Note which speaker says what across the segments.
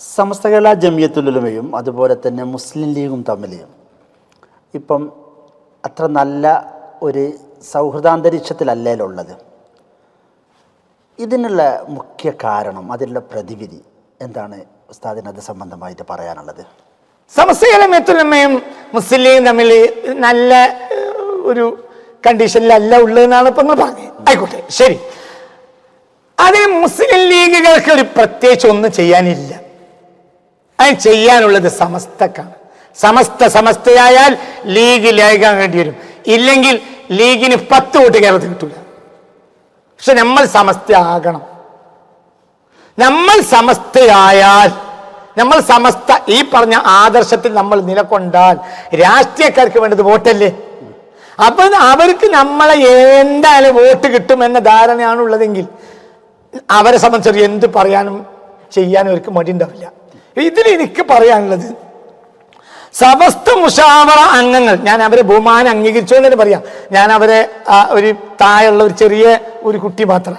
Speaker 1: സമസ്ത കേരള ജമിയത്തുലുമയും അതുപോലെ തന്നെ മുസ്ലിം ലീഗും തമ്മിൽ ഇപ്പം അത്ര നല്ല ഒരു സൗഹൃദാന്തരീക്ഷത്തിലല്ലേലുള്ളത്. ഇതിനുള്ള മുഖ്യ കാരണം അതിനുള്ള പ്രതിവിധി എന്താണ് ഉസ്താദിന് അത് സംബന്ധമായിട്ട് പറയാനുള്ളത്?
Speaker 2: സമസ്തയിലെ മെത്തുലമ്മയും മുസ്ലിം ലീഗും തമ്മിൽ നല്ല ഒരു കണ്ടീഷനിലല്ല ഉള്ളതെന്നാണ് ഇപ്പം നിങ്ങൾ പറഞ്ഞത്. ആയിക്കോട്ടെ ശരി. അതിന് മുസ്ലിം ലീഗുകൾക്ക് ഒരു പ്രത്യേകിച്ച് ഒന്നും ചെയ്യാനില്ല. അത് ചെയ്യാനുള്ളത് സമസ്തക്കാണ്. സമസ്ത സമസ്തയായാൽ ലീഗ് ലയിക്കാൻ വേണ്ടി വരും. ഇല്ലെങ്കിൽ ലീഗിന് പത്ത് വോട്ട് കേരളത്തിൽ കിട്ടില്ല പക്ഷെ നമ്മൾ സമസ്ത ആകണം നമ്മൾ സമസ്തയായാൽ നമ്മൾ സമസ്ത ഈ പറഞ്ഞ ആദർശത്തിൽ നമ്മൾ നിലകൊണ്ടാൽ രാഷ്ട്രീയക്കാർക്ക് വേണ്ടത് വോട്ടല്ലേ? അപ്പൊ അവർക്ക് നമ്മളെ എന്തായാലും വോട്ട് കിട്ടുമെന്ന ധാരണയാണ് ഉള്ളതെങ്കിൽ അവരെ സംബന്ധിച്ചൊരു എന്ത് പറയാനും ചെയ്യാനും അവർക്ക് മടി ഉണ്ടാവില്ല. ഇതിൽ എനിക്ക് പറയാനുള്ളത് സമസ്ത മുഷാവറ അംഗങ്ങൾ ഞാൻ അവരെ ബഹുമാനം അംഗീകരിച്ചുകൊണ്ട് തന്നെ പറയാം. ഞാൻ അവരെ ഒരു താഴെയുള്ള ഒരു ചെറിയ ഒരു കുട്ടി മാത്രം.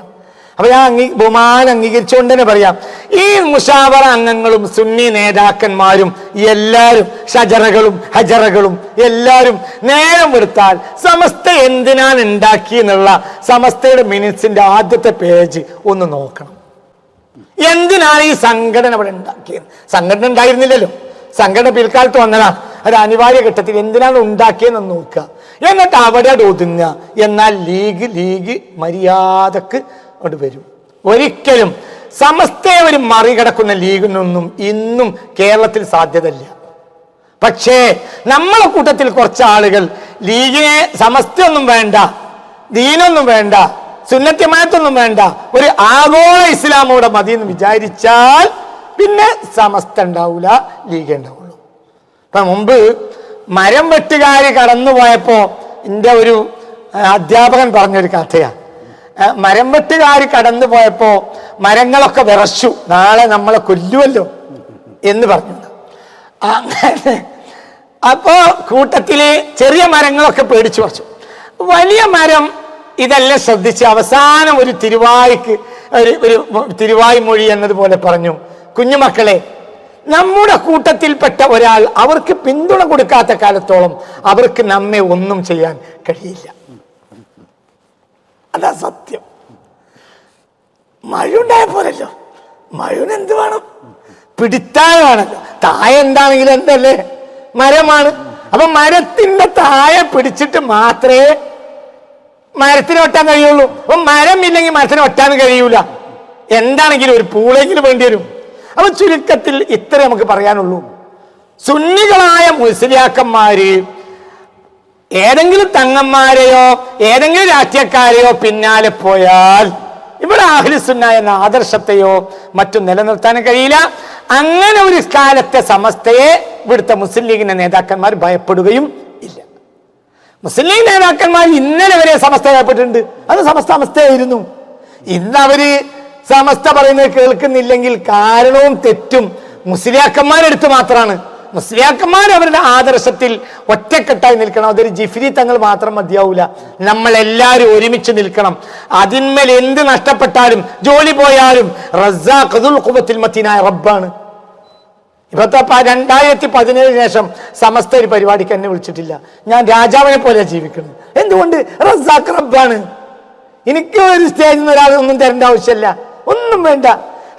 Speaker 2: അപ്പൊ ഞാൻ അംഗീ ബഹുമാനം അംഗീകരിച്ചുകൊണ്ട് തന്നെ പറയാം. ഈ മുഷാവറ അംഗങ്ങളും സുന്നി നേതാക്കന്മാരും എല്ലാവരും ഷജറകളും ഹജറകളും എല്ലാവരും നേരം എടുത്താൽ സമസ്ത എന്തിനാണ് ഉണ്ടാക്കി എന്നുള്ള സമസ്തയുടെ മിനിറ്റ്സിന്റെ ആദ്യത്തെ പേജ് ഒന്ന് നോക്കണം. എന്തിനാണ് ഈ സംഘടന ഇവിടെ ഉണ്ടാക്കിയത്? സംഘടന ഉണ്ടായിരുന്നില്ലല്ലോ. സംഘടന പിൽക്കാലത്ത് വന്നതാണ് ഒരു അനിവാര്യ ഘട്ടത്തിൽ എന്തിനാണ് ഉണ്ടാക്കിയതെന്ന് നോക്കുക. എന്നിട്ട് അവിടെ ഒതുങ്ങുക. എന്നാൽ ലീഗ് ലീഗ് മര്യാദയ്ക്ക് അവിടെ വരും. ഒരിക്കലും സമസ്തയെ ഒരു മറികടക്കുന്ന ലീഗിനൊന്നും ഇന്നും കേരളത്തിൽ സാധ്യതയില്ല. പക്ഷേ നമ്മളെ കൂട്ടത്തിൽ കുറച്ച് ആളുകൾ ലീഗിനെ സമസ്തയൊന്നും വേണ്ട ദീനൊന്നും വേണ്ട സുന്നത്യമായത്തൊന്നും വേണ്ട. ഒരു ആഗോള ഇസ്ലാമോടെ മതി എന്ന് വിചാരിച്ചാൽ പിന്നെ സമസ്ത ഉണ്ടാവൂല ലീഗ് ഉണ്ടാവുള്ളൂ. ഇപ്പൊ മുമ്പ് മരം വെട്ടുകാര് കടന്നു പോയപ്പോ എന്റെ ഒരു അധ്യാപകൻ പറഞ്ഞൊരു കഥയാ. ആ, മരം വെട്ടുകാര് കടന്നു പോയപ്പോ മരങ്ങളൊക്കെ വിറച്ചു. നാളെ നമ്മളെ കൊല്ലുമല്ലോ എന്ന് പറഞ്ഞു അങ്ങനെ. അപ്പോ കൂട്ടത്തിൽ ചെറിയ മരങ്ങളൊക്കെ പേടിച്ചു പറിച്ചു. വലിയ മരം ഇതെല്ലാം ശ്രദ്ധിച്ച് അവസാനം ഒരു തിരുവായിക്ക് ഒരു ഒരു തിരുവായി മൊഴി എന്നതുപോലെ പറഞ്ഞു. കുഞ്ഞുമക്കളെ നമ്മുടെ കൂട്ടത്തിൽപ്പെട്ട ഒരാൾ അവർക്ക് പിന്തുണ കൊടുക്കാത്ത കാലത്തോളം അവർക്ക് നമ്മെ ഒന്നും ചെയ്യാൻ കഴിയില്ല. അതാ സത്യം. മഴ ഉണ്ടായ പോലല്ലോ. മഴന് എന്ത് വേണം? പിടിത്താഴമാണല്ലോ തായ എന്താണെങ്കിലും എന്തല്ലേ? മരമാണ്. അപ്പൊ മരത്തിന്റെ താഴെ പിടിച്ചിട്ട് മാത്രമേ മരത്തിന് ഒട്ടാൻ കഴിയുള്ളൂ. അപ്പൊ മരം ഇല്ലെങ്കിൽ മരത്തിന് ഒട്ടാൻ കഴിയൂല. എന്താണെങ്കിലും ഒരു പൂളെങ്കിലും വേണ്ടി വരും. അപ്പൊ ചുരുക്കത്തിൽ ഇത്ര നമുക്ക് പറയാനുള്ളൂ. സുന്നികളായ മുസ്ലിയാക്കന്മാര് ഏതെങ്കിലും തങ്ങന്മാരെയോ ഏതെങ്കിലും രാഷ്ട്രീയക്കാരെയോ പിന്നാലെ പോയാൽ ഇവിടെ ആഹ്ലിസുന്ന എന്ന ആദർശത്തെയോ മറ്റും നിലനിർത്താനും കഴിയില്ല. അങ്ങനെ ഒരു കാലത്തെ സമസ്തയെ ഇവിടുത്തെ മുസ്ലിം ലീഗിന്റെ നേതാക്കന്മാർ ഭയപ്പെടുകയും മുസ്ലിം നേതാക്കന്മാർ ഇന്നലെ വരെ സമസ്ത ഭയപ്പെട്ടിട്ടുണ്ട് അത് സമസ്ത അവസ്ഥയായിരുന്നു. ഇന്ന് അവർ സമസ്ത പറയുന്നത് കേൾക്കുന്നില്ലെങ്കിൽ കാരണവും തെറ്റും മുസ്ലിയാക്കന്മാരെടുത്ത് മാത്രമാണ് മുസ്ലിയാക്കന്മാർ അവരുടെ ആദർശത്തിൽ ഒറ്റക്കെട്ടായി നിൽക്കണം. അതൊരു ജിഫിരി തങ്ങൾ മാത്രം മതിയാവൂല. നമ്മൾ എല്ലാവരും ഒരുമിച്ച് നിൽക്കണം. അതിന്മേൽ എന്ത് നഷ്ടപ്പെട്ടാലും ജോലി പോയാലും ഖുബത്തിൽ മത്തീനായ റബ്ബാണ്. ഇപ്പത്തെ രണ്ടായിരത്തി പതിനേഴിന് ശേഷം സമസ്ത ഒരു പരിപാടിക്ക് എന്നെ വിളിച്ചിട്ടില്ല. ഞാൻ രാജാവിനെ പോലെ ജീവിക്കുന്നു. എന്തുകൊണ്ട്? റസാഖ് റബ്ബാണ്. എനിക്ക് ഒരു സ്റ്റേജിൽ നിന്ന് ഒരാൾ ഒന്നും തരേണ്ട ആവശ്യമില്ല ഒന്നും വേണ്ട.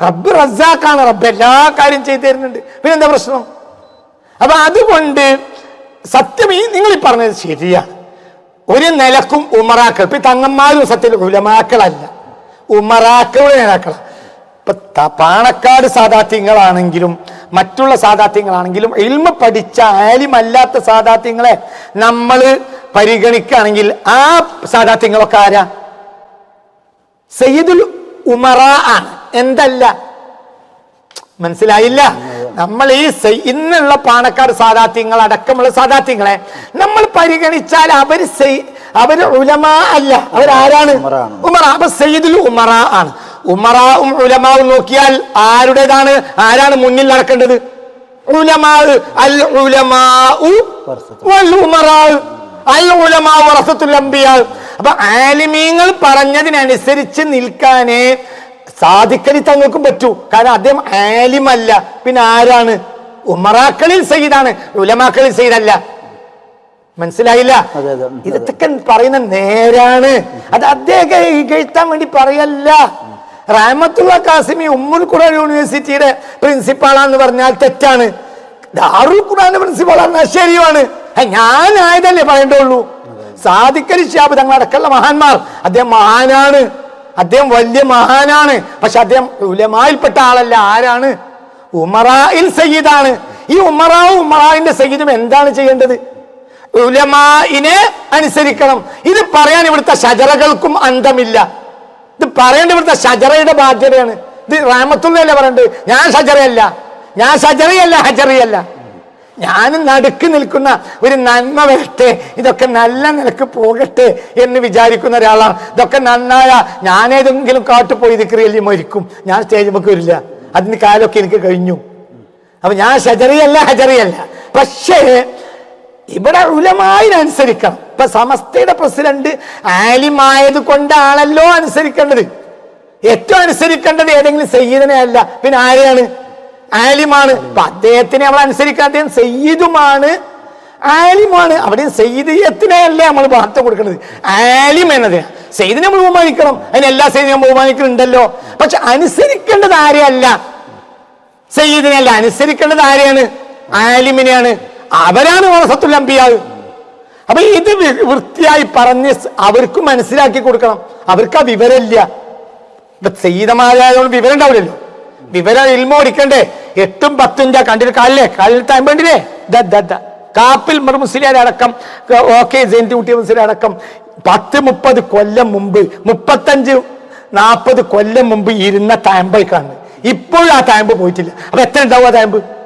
Speaker 2: റബ്ബ് റസാഖാണ്. റബ്ബ് എല്ലാ കാര്യം ചെയ്തു തരുന്നുണ്ട്. പിന്നെ എന്താ പ്രശ്നം? അപ്പൊ അതുകൊണ്ട് സത്യം ഈ നിങ്ങൾ ഈ പറഞ്ഞത് ശരിയാണ്. ഒരു നിലക്കും ഉമറാക്കൾ ഇപ്പൊ തങ്ങന്മാരും സത്യത്തിൽ ഉലമാക്കളല്ല. ഉമറാക്കളുടെ നേതാക്കളാണ് ഇപ്പൊ പാണക്കാട് സാദാത്യങ്ങളാണെങ്കിലും മറ്റുള്ള സാധാത്യങ്ങളാണെങ്കിലും ഇൽമ പഠിച്ച ആലിമല്ലാത്ത സാധാത്യങ്ങളെ നമ്മൾ പരിഗണിക്കുകയാണെങ്കിൽ ആ സാധാത്യങ്ങളൊക്കെ ആരാ? സയ്യിദുൽ ഉമറ ആണ്. എന്തല്ല? മനസ്സിലായില്ല? നമ്മൾ ഈ ഇന്നുള്ള പാണക്കാട് സാധാത്യങ്ങൾ അടക്കമുള്ള സാധാത്യങ്ങളെ നമ്മൾ പരിഗണിച്ചാൽ അവർ സൈ- അവർ ഉലമാ അല്ല. അവരാരാണ്. ഉമറ. അപ്പൊ സയ്യിദുൽ ഉമറ ആണ്. ഉമറാവും ഉലമാവും നോക്കിയാൽ ആരുടേതാണ്? ആരാണ് മുന്നിൽ നടക്കേണ്ടത്? അൽ വൽ അൽ വറസത്തുൽ അപ്പൊ ആലിമീങ്ങൾ പറഞ്ഞതിനനുസരിച്ച് നിൽക്കാനേ സാധിക്കലി തങ്ങൾക്കും പറ്റൂ. കാരണം അദ്ദേഹം ആലിമല്ല. പിന്നെ ആരാണ്? ഉമറാക്കളിൽ സയ്യിദാണ്. ഉലമാക്കളിൽ സയ്യിദല്ല. മനസ്സിലായില്ല? ഇതൊക്കെ പറയുന്ന നേരാണ്. അത് അദ്ദേഹം ഇകഴ്ത്താൻ വേണ്ടി പറയല്ല. റാമത്തുള്ള കാസിമി ഉമ്മുൽ ഖുറാൻ യൂണിവേഴ്സിറ്റിയുടെ പ്രിൻസിപ്പാളാന്ന് പറഞ്ഞാൽ തെറ്റാണ്. ദാറുൽ ഖുറാന്റെ പ്രിൻസിപ്പാളാണ് ശരിയാണ് ഞാനായതല്ലേ പറയേണ്ടുള്ളൂ സാദിക്കലി ഷിയാബ് തങ്ങളടക്കമുള്ള മഹാന്മാർ. അദ്ദേഹം മഹാനാണ്. അദ്ദേഹം വലിയ മഹാനാണ്. പക്ഷെ അദ്ദേഹം ഉലമായിൽപ്പെട്ട ആളല്ല. ആരാണ്? ഉമറായിൽ സയ്യിദാണ്. ഈ ഉമറാവും ഉമറാവിന്റെ സയ്യിദും എന്താണ് ചെയ്യേണ്ടത്? ഉലമായിനെ അനുസരിക്കണം. ഇത് പറയാൻ ഇവിടുത്തെ ഷജറകൾക്കും അന്തമില്ല. പറയേണ്ട ഇവിടുത്തെ ഷജറയുടെ ബാധ്യതയാണ്. ഇത് റാമത്തുള്ളയല്ല പറയണ്ട്? ഞാൻ ഷജറയല്ല. ഞാൻ ഷജറയല്ല ഹജറിയല്ല. ഞാൻ നടുക്ക് നിൽക്കുന്ന ഒരു നന്മ വരട്ടെ ഇതൊക്കെ നല്ല നിലയ്ക്ക് പോകട്ടെ എന്ന് വിചാരിക്കുന്ന ഒരാളാണ് ഇതൊക്കെ നന്നായ. ഞാനേതെങ്കിലും കാട്ടു പോയി ദിക്രിയല്ലി മരിക്കും. ഞാൻ സ്റ്റേജ് നമുക്ക് വരില്ല. അതിന് കാലമൊക്കെ എനിക്ക് കഴിഞ്ഞു. അപ്പൊ ഞാൻ ഷജറിയല്ല ഹജറിയല്ല. പക്ഷേ ഇവിടെ ഉലമായിനനുസരിക്കണം ഇപ്പൊ സമസ്തയുടെ പ്രസിഡന്റ് ആലിമായത് കൊണ്ടാണല്ലോ അനുസരിക്കേണ്ടത്. ഏറ്റവും അനുസരിക്കേണ്ടത് ഏതെങ്കിലും സയ്യിദിനെ അല്ല. പിന്നെ ആരെയാണ്? ആലിമാണ്. അപ്പൊ അദ്ദേഹത്തിനെ നമ്മൾ അനുസരിക്കാൻ സയ്യിദുമാണ്. ആലിമാണ്. അവിടെ സയ്യിദിയത്തിനെ അല്ലേ നമ്മൾ വാർത്ത കൊടുക്കുന്നത്. ആലിം എന്നത് സയ്യിദിനെ നമ്മൾ ബഹുമാനിക്കണം. അതിന് എല്ലാ സയ്യിദിനെയും ബഹുമാനിക്കുന്നുണ്ടല്ലോ. പക്ഷെ അനുസരിക്കേണ്ടത് ആരെയല്ല? സയ്യിദിനെ അല്ല അനുസരിക്കേണ്ടത് ആരെയാണ്? ആലിമിനെയാണ്. അവരാണ് വറസത്തുൽ അമ്പിയാവ് അപ്പൊ ഇത് വൃത്തിയായി പറഞ്ഞ് അവർക്ക് മനസ്സിലാക്കി കൊടുക്കണം. അവർക്ക് ആ വിവരമില്ല. ഇപ്പൊ ചെയ്തമാരായതുകൊണ്ട് വിവരം ഉണ്ടാവില്ലല്ലോ വിവരം ഇൽമ ഓടിക്കണ്ടേ? എട്ടും പത്തും കണ്ടിട്ട് കാലിലെ കാലിൽ ദ. കാപ്പിൽ മുസ്ലിയാരെ മുസ്ലിയാർ അടക്കം ഓക്കെ ജയന്തി കുട്ടി മുസ്ലിം അടക്കം പത്ത് മുപ്പത് കൊല്ലം മുമ്പ് മുപ്പത്തഞ്ച് നാൽപ്പത് കൊല്ലം മുമ്പ് ഇരുന്ന താമ്പൈക്കാണ് ഇപ്പോഴും ആ താമ്പ് പോയിട്ടില്ല. അപ്പൊ എത്ര ഉണ്ടാവും ആ താമ്പ്?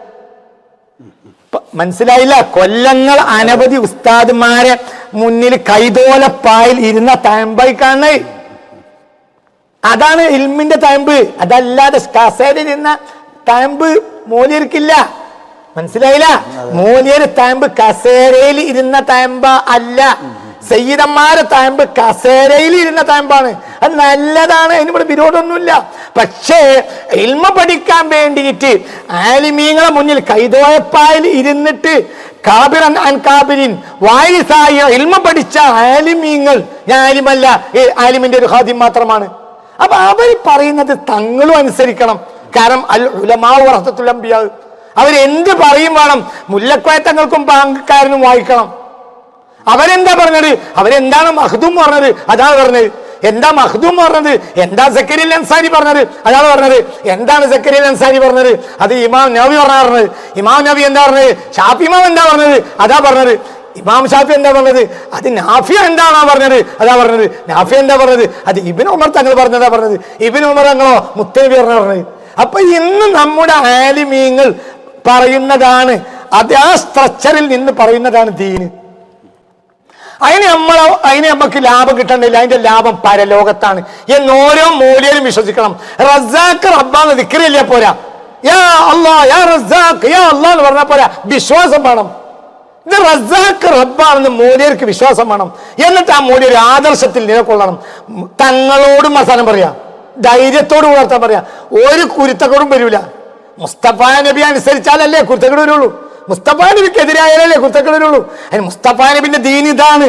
Speaker 2: മനസ്സിലായില്ല. കൊല്ലങ്ങൾ അനവധി ഉസ്താദ്മാരെ മുന്നിൽ കൈതോലപ്പായിൽ ഇരുന്ന താമ്പൈക്കാണ് അതാണ് ഇൽമിന്റെ തയമ്പ്. അതല്ലാതെ കസേരയിൽ ഇരുന്ന തയമ്പ് മൂലിയർക്കില്ല. മനസ്സിലായില്ല? മൂലിയർ തയമ്പ് കസേരയിൽ ഇരുന്ന തയമ്പ അല്ല. സയ്യിദന്മാരെ തയമ്പ് കസേരയിൽ ഇരുന്ന തയമ്പാണ്. അത് നല്ലതാണ് അതിനിവിടെ വിരോധമൊന്നുമില്ല. പക്ഷേ ഇൽമ പഠിക്കാൻ വേണ്ടിയിട്ട് ആലിമീങ്ങളെ മുന്നിൽ കൈതോയപ്പായിൽ ഇരുന്നിട്ട് കാബിറൻ അൻ കാബിരിൻ വായിസായ ഇൽമ പഠിച്ച ആലിമീങ്ങൾ ഞാൻ ആലിമല്ല ഈ ആലിമിന്റെ ഒരു ഹാദ്യം മാത്രമാണ്. അപ്പൊ അവർ പറയുന്നത് തങ്ങളും അനുസരിക്കണം. കാരണം അൽ ഉലമാവ് അർത്ഥത്തുലമ്പിയാവ് അവരെന്ത് പറയും വേണം? മുല്ലക്കോയ തങ്ങൾക്കും ബാങ്കുകാരനും വായിക്കണം. അവരെന്താ പറഞ്ഞത്? അവരെന്താണ് മഹദും പറഞ്ഞത്? അതാണ് പറഞ്ഞത്. എന്താ മഹദും പറഞ്ഞത്? എന്താ സക്കരിൽ അൻസാരി പറഞ്ഞത്? അതാണ് പറഞ്ഞത്. എന്താണ് സക്കരിൽ അൻസാരി പറഞ്ഞത്? അത് ഇമാം നബി പറഞ്ഞ പറഞ്ഞത്. ഇമാം നബി എന്താ പറഞ്ഞത്? ഷാഫി ഇമാം എന്താ പറഞ്ഞത്? അതാ പറഞ്ഞത്. ഇമാം ഷാഫി എന്താ പറഞ്ഞത്? അത് നാഫിയ എന്താണോ പറഞ്ഞത്? അതാ പറഞ്ഞത്. നാഫിയ എന്താ പറഞ്ഞത്? അത് ഇബിൻ ഉമർ തങ്ങൾ പറഞ്ഞതാ പറഞ്ഞത്. ഇബിൻ ഉമർ തങ്ങളോ മുത്തനബി പറഞ്ഞ പറഞ്ഞത്. അപ്പൊ ഇന്ന് നമ്മുടെ ആലിമീങ്ങൾ പറയുന്നതാണ് അത് സ്ട്രക്ചറിൽ നിന്ന് പറയുന്നതാണ് ദീന്. അതിന് നമ്മൾ അതിന് നമുക്ക് ലാഭം കിട്ടണ്ടില്ല അതിന്റെ ലാഭം പരലോകത്താണ്. എന്ന് ഓരോ മൂല്യരും വിശ്വസിക്കണം. റസാഖ് റബ്ബാന്ന് ദിക്കറിയില്ല പോരാ? യാ അല്ലാ യാ റസാഖ് യാ എന്ന് പറഞ്ഞാൽ പോരാ? വിശ്വാസം വേണം. ഇത് റസാഖ് റബ്ബാണെന്ന് മൂല്യർക്ക് വിശ്വാസം വേണം. എന്നിട്ട് ആ മൂല്യർ ആദർശത്തിൽ നിലകൊള്ളണം. തങ്ങളോടും അവസാനം പറയാം. ധൈര്യത്തോട് വളർത്താൻ പറയാം. ഒരു കുരുത്തക്കോടും വരൂല. മുസ്തഫ നബി അനുസരിച്ചാലല്ലേ കുരുത്തക്കേട് വരുള്ളൂ. മുസ്തഫ നബിക്കെതിരായാലല്ലേ കുരുത്തക്കേട് വരുള്ളൂ അതിന് മുസ്തഫ നബിന്റെ ദീൻ ഇതാണ്.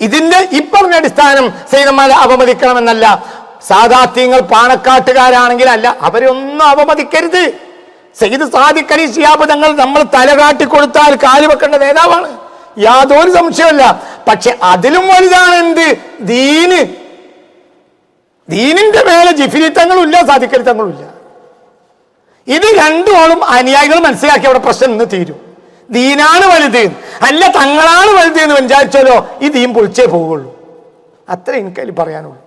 Speaker 2: ഇതിന്റെ ഈ പറഞ്ഞ അടിസ്ഥാനം സൈനന്മാരെ അപമതിക്കണമെന്നല്ല. സാദാത്യങ്ങൾ പാണക്കാട്ടുകാരാണെങ്കിൽ അല്ല അവരെ ഒന്നും അപമതിക്കരുത്. സയ്യിദ് സാദിഖ് അലി ശിയാബ് തങ്ങൾ നമ്മൾ തലകാട്ടി കൊടുത്താൽ കാൽ വെക്കേണ്ട നേതാവാണ്. യാതൊരു സംശയമല്ല പക്ഷെ അതിലും വലുതാണ് എന്ത്? ദീന്. ദീനിന്റെ മേലെ ജിഫിരിത്തങ്ങളും ഇല്ല സാധിക്കലിത്തങ്ങളും ഇല്ല ഇത് രണ്ടുമോളും അനുയായികൾ മനസ്സിലാക്കി അവിടെ പ്രശ്നം ഇന്ന് തീരും. ദീനാണ് വലുത്. അല്ല തങ്ങളാണ് വലുത് എന്ന് വിചാരിച്ചാലോ? ഈ ദീൻ പൊളിച്ചേ പോവുള്ളൂ അത്ര എനിക്കതിൽ പറയാനുള്ളൂ.